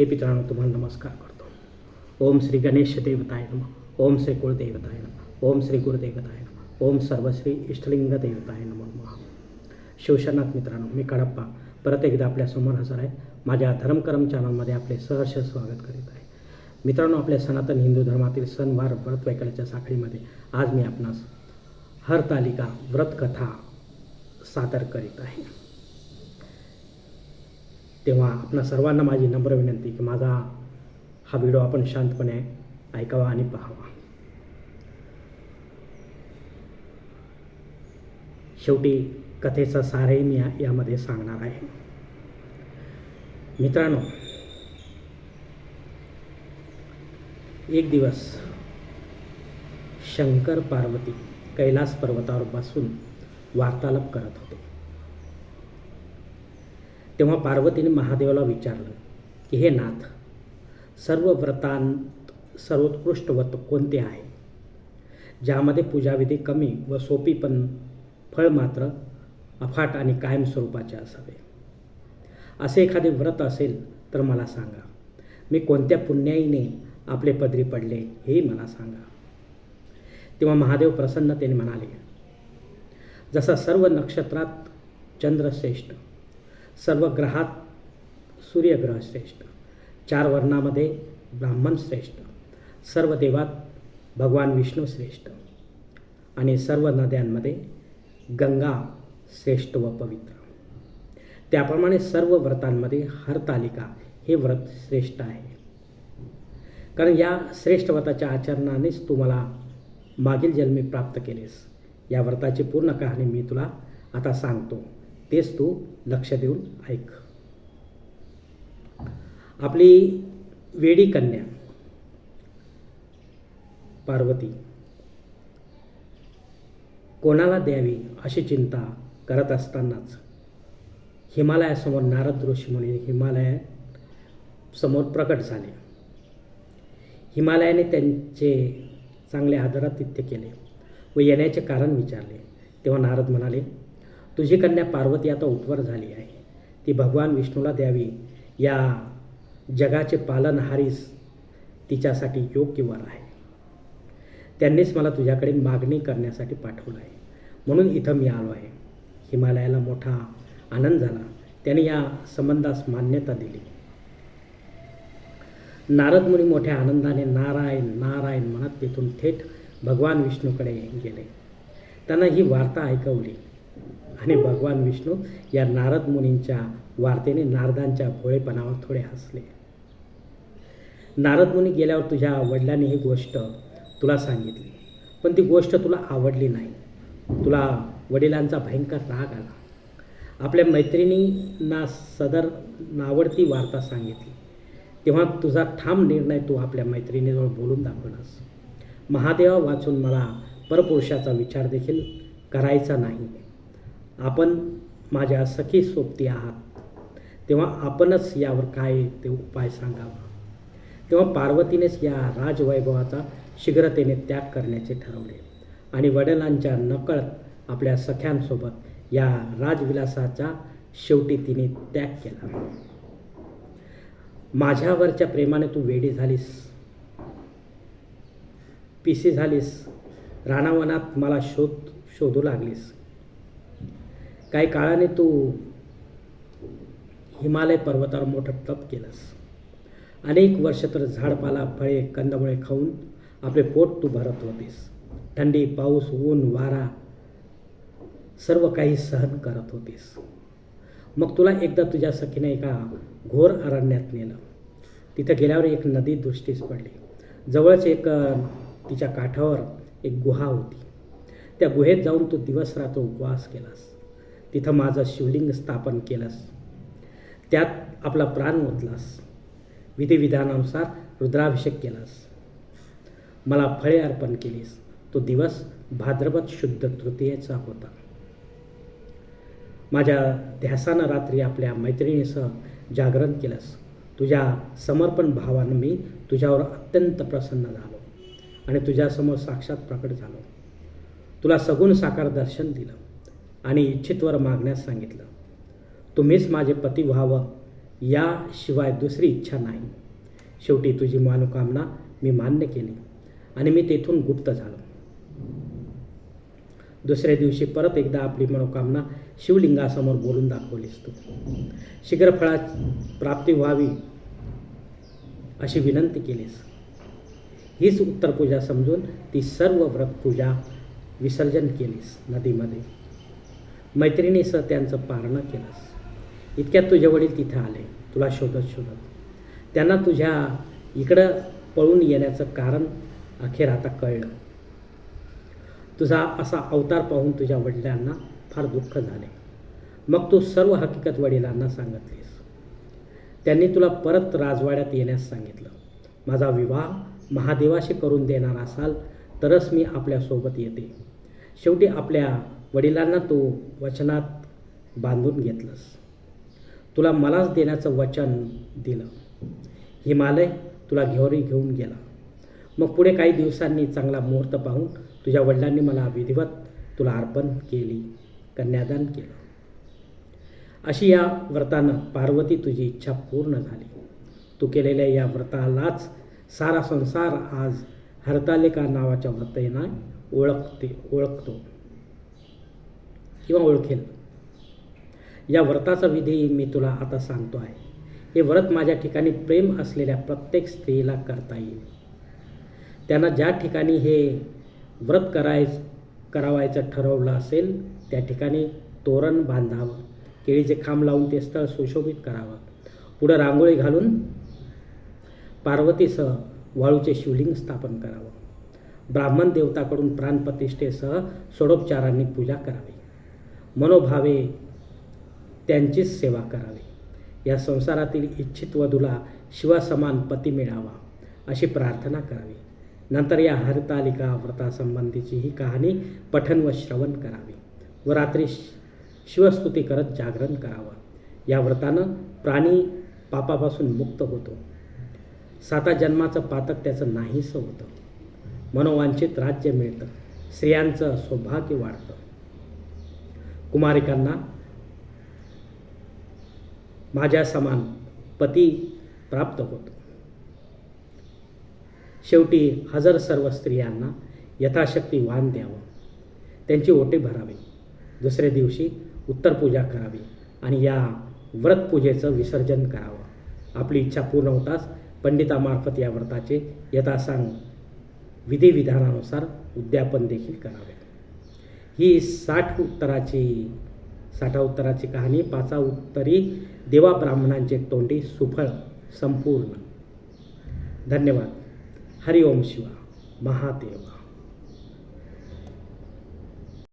हे मित्रांनो तुम्हाला नमस्कार करतो. ओम श्री गणेश देवताय नम. ओम श्री कुळदेवताय नम. ओम श्री गुरुदेवताय नम. ओम सर्वश्री इष्टलिंग देवताय नम. नमः मित्रांनो मी कडप्पा परत एकदा आपल्यासमोर हजर आहे. माझ्या धर्मकरम चॅनलमध्ये आपले सहर्ष स्वागत करीत आहे. मित्रांनो आपल्या सनातन हिंदू धर्मातील सणवार व्रत वैकल्याच्या साखळीमध्ये आज मी आपणास हरतालिका व्रतकथा सादर करीत आहे. तेव्हा आपणा सर्वांना माझी नम्र विनंती की माझा हा व्हिडिओ आपण शांतपणे ऐकावा आणि पाहावा. शेवटी कथेचा सारही मी यामध्ये सांगणार आहे. मित्रांनो एक दिवस शंकर पार्वती कैलास पर्वतावर बसून वार्तालाप करत होते. तेव्हा पार्वतीने महादेवाला विचारलं की हे नाथ सर्व व्रतांत सर्वोत्कृष्ट व्रत कोणते आहे? ज्यामध्ये पूजाविधी कमी व सोपी पण फळ मात्र अफाट आणि कायम स्वरूपाचे असावे. असे एखादे व्रत असेल तर मला सांगा. मी कोणत्या पुण्याईने आपले पदरी पडले हेही मला सांगा. तेव्हा महादेव प्रसन्नतेने म्हणाले जसा सर्व नक्षत्रात चंद्रश्रेष्ठ सर्व ग्रहात सूर्यग्रह श्रेष्ठ चार वर्णामध्ये ब्राह्मण श्रेष्ठ सर्व देवात भगवान विष्णू श्रेष्ठ आणि सर्व नद्यांमध्ये गंगा श्रेष्ठ व पवित्र. त्याप्रमाणे सर्व व्रतांमध्ये हरतालिका हे व्रत श्रेष्ठ आहे. कारण या श्रेष्ठ व्रताच्या आचरणानेच तू मला मागील जन्मी प्राप्त केलेस. या व्रताची पूर्ण कहाणी मी तुला आता सांगतो. तेच तू लक्ष देऊन ऐक. आपली वेडी कन्या पार्वती कोणाला द्यावी अशी चिंता करत असतानाच हिमालयासमोर नारद ऋषी मुनी हिमालय समोर प्रकट झाले. हिमालयाने त्यांचे चांगले आदरातिथ्य केले व येण्याचे कारण विचारले. तेव्हा नारद म्हणाले तुझी कन्या पार्वती आता उपवर झाली आहे. ती भगवान विष्णूला द्यावी. या जगाचे पालनहारीस तिच्यासाठी योग्य वर आहे. त्यांनीच मला तुझ्याकडे मागणी करण्यासाठी पाठवलं आहे. म्हणून इथं मी आलो आहे. हिमालयाला मोठा आनंद झाला. त्याने या संबंधास मान्यता दिली. नारद मुनी मोठ्या आनंदाने नारायण नारायण म्हणत तिथून थेट भगवान विष्णूकडे गेले. त्यांना ही वार्ता ऐकवली. आणि भगवान विष्णू या नारद मुनींच्या वार्तेने नारदांच्या भोळेपणावर थोडे हसले. नारद मुनी गेल्यावर तुझ्या वडिलांनी ही गोष्ट तुला सांगितली पण ती गोष्ट तुला आवडली नाही. तुला वडिलांचा भयंकर राग आला. आपल्या मैत्रिणींना सदर नावडती वार्ता सांगितली. तेव्हा तुझा ठाम निर्णय तू आपल्या मैत्रिणीजवळ बोलून दाखवलास. महादेवा वाचून मला परपुरुषाचा विचार देखील करायचा नाही. आपण माझ्या सखी सोबती आहात. तेव्हा आपणच यावर काय ते उपाय सांगावा. तेव्हा पार्वतीनेच या राजवैभवाचा शीघ्रतेने त्याग करण्याचे ठरवले. आणि वडिलांच्या नकळत आपल्या सख्यांसोबत या राजविलासाचा शेवटी तिने त्याग केला. माझ्यावरच्या प्रेमाने तू वेडी झालीस. पिसी झालीस. राणावनात मला शोध शोधू लागलीस. काही काळाने तू हिमालय पर्वतावर मोठं तप केलंस. अनेक वर्ष तर झाडपाला फळे कंदमुळे खाऊन आपले पोट तू भरत होतीस. थंडी पाऊस ऊन वारा सर्व काही सहन करत होतीस. मग तुला एकदा तुझ्या सखीने एका घोर अरण्यात नेलं. तिथं गेल्यावर एक नदी दृष्टीस पडली. जवळच एक तिच्या काठावर एक गुहा होती. त्या गुहेत जाऊन तू दिवस रात्र उपवास केलास. तिथं माझं शिवलिंग स्थापन केलंस. त्यात आपला प्राण ओतलास विधिविधानानुसार रुद्राभिषेक केलास. मला फळे अर्पण केलीस. तो दिवस भाद्रपद शुद्ध तृतीयेचा होता. माझ्या ध्यासानं रात्री आपल्या मैत्रिणीसह जागरण केलंस. तुझ्या समर्पण भावानं मी तुझ्यावर अत्यंत प्रसन्न झालो आणि तुझ्यासमोर साक्षात प्रकट झालो. तुला सगुण साकार दर्शन दिलं. आणि इच्छितवर मागण्यास सांगितलं. तुम्हीच माझे पती व्हावं याशिवाय दुसरी इच्छा नाही. शेवटी तुझी मनोकामना मी मान्य केली आणि मी तेथून गुप्त झालो. दुसऱ्या दिवशी परत एकदा आपली मनोकामना शिवलिंगासमोर बोलून दाखवलीस तू. शीघ्रफळा प्राप्ती व्हावी अशी विनंती केलीस. हीच उत्तर पूजा समजून ती सर्व व्रत पूजा विसर्जन केलीस नदीमध्ये. मैत्रिणीसह त्यांचं पारणं केलंस. इतक्यात तुझे वडील तिथे आले. तुला शोधत शोधत. त्यांना तुझ्या इकडं पळून येण्याचं कारण अखेर आता कळलं. तुझा असा अवतार पाहून तुझ्या वडिलांना फार दुःख झाले. मग तू सर्व हकीकत वडिलांना सांगितलीस. त्यांनी तुला परत राजवाड्यात येण्यास सांगितलं. माझा विवाह महादेवाशी करून देणार असाल तरच मी आपल्यासोबत येते. शेवटी आपल्या वडिलांना तू वचनात बांधून घेतलंस. तुला मलाच देण्याचं वचन दिलं. हिमालय तुला घेवरी घेऊन गेला. मग पुढे काही दिवसांनी चांगला मुहूर्त पाहून तुझ्या वडिलांनी मला विधिवत तुला अर्पण केली कन्यादान केलं. अशी या व्रतानं पार्वती तुझी इच्छा पूर्ण झाली. तू केलेल्या या व्रतालाच सारा संसार आज हरतालिका नावाच्या व्रतेनं ओळखते ओळखतो. किंवा ओळखेल. या व्रताचा विधी मी तुला आता सांगतो आहे. हे व्रत माझ्या ठिकाणी प्रेम असलेल्या प्रत्येक स्त्रीला करता येईल. त्यांना ज्या ठिकाणी हे व्रत कराय करावायचं ठरवलं असेल त्या ठिकाणी तोरण बांधावं केळीचे खांब लावून ते स्थळ सुशोभित करावं. पुढं रांगोळी घालून पार्वतीसह वाळूचे शिवलिंग स्थापन करावं. ब्राह्मण देवताकडून प्राणप्रतिष्ठेसह सोडोपचारांनी पूजा करावी. मनोभावे त्यांचीच सेवा करावी. या संसारातील इच्छित वधूला शिवासमान पती मिळावा अशी प्रार्थना करावी. नंतर या हरतालिका व्रतासंबंधीची ही कहाणी पठन व श्रवण करावी. व रात्री शिवस्तुती करत जागरण करावं. या व्रतानं प्राणी पापापासून मुक्त होतो. साता जन्माचं पातक त्याचं नाहीसं होतं. मनोवांछित राज्य मिळतं. स्त्रियांचं सौभाग्य वाढतं. कुमारिकांना माझ्या समान पती प्राप्त होतो. शेवटी हजर सर्व स्त्रियांना यथाशक्ती वाण द्यावं. त्यांची ओटे भरावी. दुसऱ्या दिवशी उत्तर पूजा करावी आणि या व्रतपूजेचं विसर्जन करावं. आपली इच्छा पूर्ण होताच पंडितामार्फत या व्रताचे यथासांग विधिविधानानुसार उद्यापन देखील करावे. ही साठ उत्तराची साठा उत्तराची कहाणी पाचा उत्तरी देवा ब्राह्मणांचे तोंडी सुफळ संपूर्ण. धन्यवाद. हरिओम शिवा. महादेवा.